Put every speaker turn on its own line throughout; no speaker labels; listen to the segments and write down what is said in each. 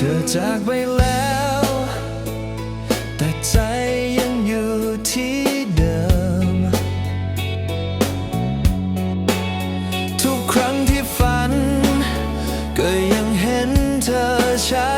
เธอจากไปแล้ว แต่ใจยังอยู่ที่เดิม ทุกครั้งที่ฝัน ก็ยังเห็นเธอช้ด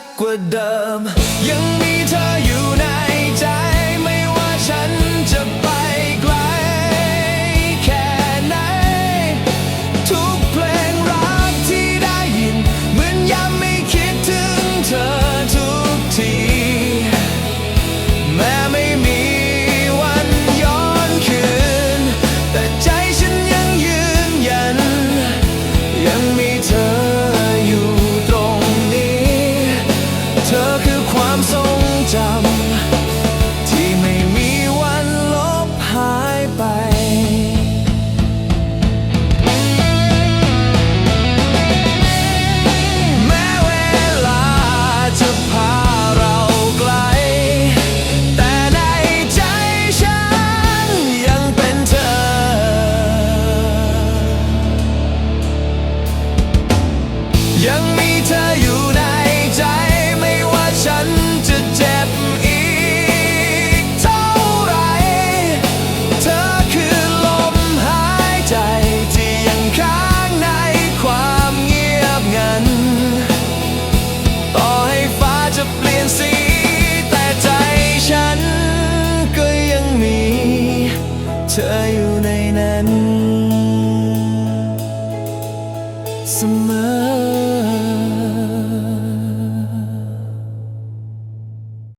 liquid dumb 怎么